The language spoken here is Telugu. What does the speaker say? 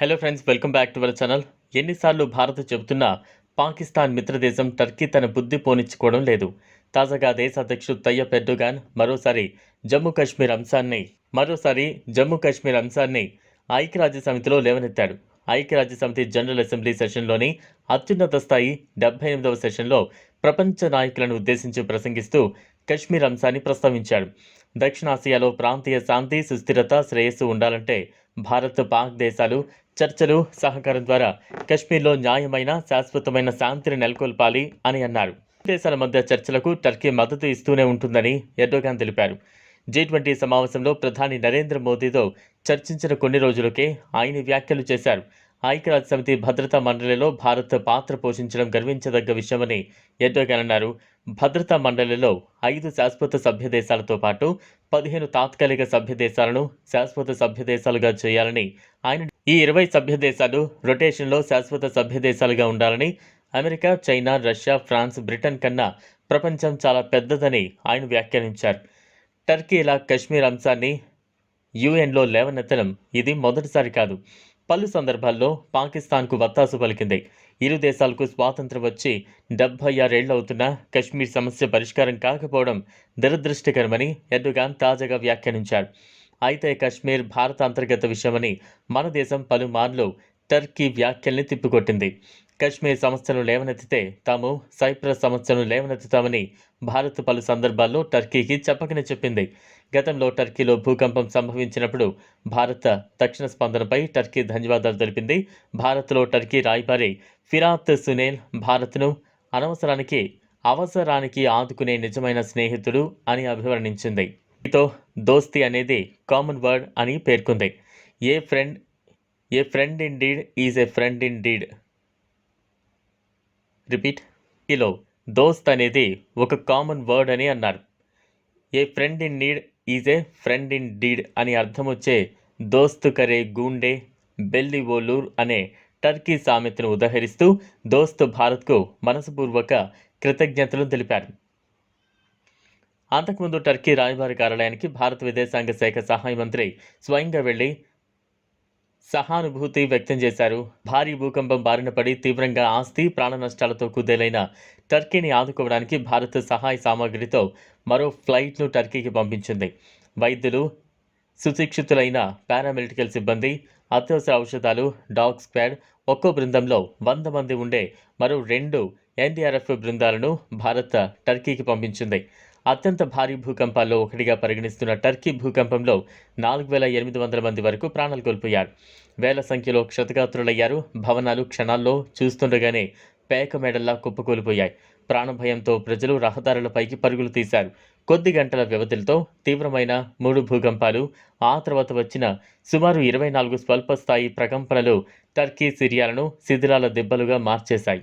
Hello friends welcome back to our channel ఎన్నిసార్లు భారత్ చెబుతున్నా పాకిస్తాన్ మిత్రదేశం టర్కీ తన బుద్ధి పోనిచ్చుకోవడం లేదు. తాజాగా దేశ అధ్యక్షుడు తయ్యప్ ఎర్డోగాన్ మరోసారి జమ్మూ కాశ్మీర్ అంశాన్ని మరోసారి జమ్మూ కాశ్మీర్ అంశాన్ని ఐక్యరాజ్య సమితిలో లేవనెత్తాడు. ఐక్యరాజ్య సమితి జనరల్ అసెంబ్లీ సెషన్లోని అత్యున్నత స్థాయి డెబ్బై ఎనిమిదవ సెషన్లో ప్రపంచ నాయకులను ఉద్దేశించి ప్రసంగిస్తూ కశ్మీర్ అంశాన్ని ప్రస్తావించాడు. దక్షిణాసియాలో ప్రాంతీయ శాంతి సుస్థిరత శ్రేయస్సు ఉండాలంటే భారత్ పాక్ దేశాలు చర్చలు సహకారం ద్వారా కశ్మీర్లో న్యాయమైన శాశ్వతమైన శాంతిని నెలకొల్పాలి అని అన్నారు. దేశాల మధ్య చర్చలకు టర్కీ మద్దతు ఇస్తూనే ఉంటుందని ఎర్డోగాన్ తెలిపారు. జీ ట్వంటీ సమావేశంలో ప్రధాని నరేంద్ర మోదీతో చర్చించిన కొన్ని రోజులకే ఆయన వ్యాఖ్యలు చేశారు. ఐక్యరాజ్య సమితి భద్రతా మండలిలో భారత్ పాత్ర పోషించడం గర్వించదగ్గ విషయమని ఎర్డోగాన్ అన్నారు. భద్రతా మండలిలో ఐదు శాశ్వత సభ్య దేశాలతో పాటు పదిహేను తాత్కాలిక సభ్య దేశాలను శాశ్వత సభ్య దేశాలుగా చేయాలని ఆయన ఈ ఇరవై సభ్య దేశాలు రొటేషన్లో శాశ్వత సభ్య దేశాలుగా ఉండాలని America China Russia France Britain కన్నా ప్రపంచం చాలా పెద్దదని ఆయన వ్యాఖ్యానించారు. టర్కీ ఇలా కశ్మీర్ అంశాన్ని యుఎన్లో లేవనెత్తడం ఇది మొదటిసారి కాదు. పలు సందర్భాల్లో పాకిస్తాన్కు వత్తాసు పలికింది. ఇరు దేశాలకు స్వాతంత్రం వచ్చి డెబ్బై ఆరేళ్ళవుతున్నా కశ్మీర్ సమస్య పరిష్కారం కాకపోవడం దురదృష్టకరమని ఎర్డుగాన్ తాజాగా వ్యాఖ్యానించారు. అయితే కశ్మీర్ భారత అంతర్గత విషయమని మన దేశం పలుమార్లు టర్కీ వ్యాఖ్యల్ని తిప్పికొట్టింది. కశ్మీర్ సమస్యను లేవనెత్తితే తాము సైప్రస్ సమస్యను లేవనెత్తుతామని భారత్ పలు సందర్భాల్లో టర్కీకి చెప్పకనే చెప్పింది. గతంలో టర్కీలో భూకంపం సంభవించినప్పుడు భారత తక్షణ స్పందనపై టర్కీ ధన్యవాదాలు తెలిపింది. భారత్లో టర్కీ రాయబారి ఫిరాత్ సునేల్ భారత్ను అనవసరానికి అవసరానికి ఆదుకునే నిజమైన స్నేహితుడు అని అభివర్ణించింది. దీంతో దోస్తి అనేది కామన్ వర్డ్ అని పేర్కొంది. A friend a friend in deed is a friend in deed repeat. ఈలో దోస్త్ అనేది ఒక కామన్ వర్డ్ అని అన్నారు. A friend in need is a friend in deed అని అర్థం వచ్చే దోస్తు కరే గూండే బెల్లి ఓలూర్ అనే టర్కీ సామెతను ఉదహరిస్తూ దోస్తు భారత్కు మనసుపూర్వక కృతజ్ఞతలు తెలిపారు. అంతకుముందు టర్కీ రాయబారి కార్యాలయానికి భారత విదేశాంగ శాఖ సహాయ మంత్రి స్వయంగా వెళ్ళి సహానుభూతి వ్యక్తం చేశారు. భారీ భూకంపం బారిన పడి తీవ్రంగా ఆస్తి ప్రాణ నష్టాలతో కుదేలైన టర్కీని ఆదుకోవడానికి భారత్ సహాయ సామాగ్రితో మరో ఫ్లైట్ను టర్కీకి పంపించింది. వైద్యులు సుశిక్షితులైన పారామెడికల్ సిబ్బంది అత్యవసర ఔషధాలు డాగ్ స్క్వాడ్ ఒక్కో బృందంలో వంద మంది ఉండే మరో రెండు ఎన్డీఆర్ఎఫ్ బృందాలను భారత్ టర్కీకి పంపించింది. అత్యంత భారీ భూకంపాల్లో ఒకటిగా పరిగణిస్తున్న టర్కీ భూకంపంలో నాలుగు వేల ఎనిమిది వందల మంది వరకు ప్రాణాలు కోల్పోయారు. వేల సంఖ్యలో క్షతగాత్రులయ్యారు. భవనాలు క్షణాల్లో చూస్తుండగానే పేక మెడల్లా కుప్పకూలిపోయాయి. ప్రాణభయంతో ప్రజలు రహదారులపైకి పరుగులు తీశారు. కొద్ది గంటల వ్యవధితో తీవ్రమైన మూడు భూకంపాలు ఆ తర్వాత వచ్చిన సుమారు ఇరవై నాలుగు స్వల్ప స్థాయి ప్రకంపనలు టర్కీ సిరియాలను శిథిలాల దెబ్బలుగా మార్చేశాయి.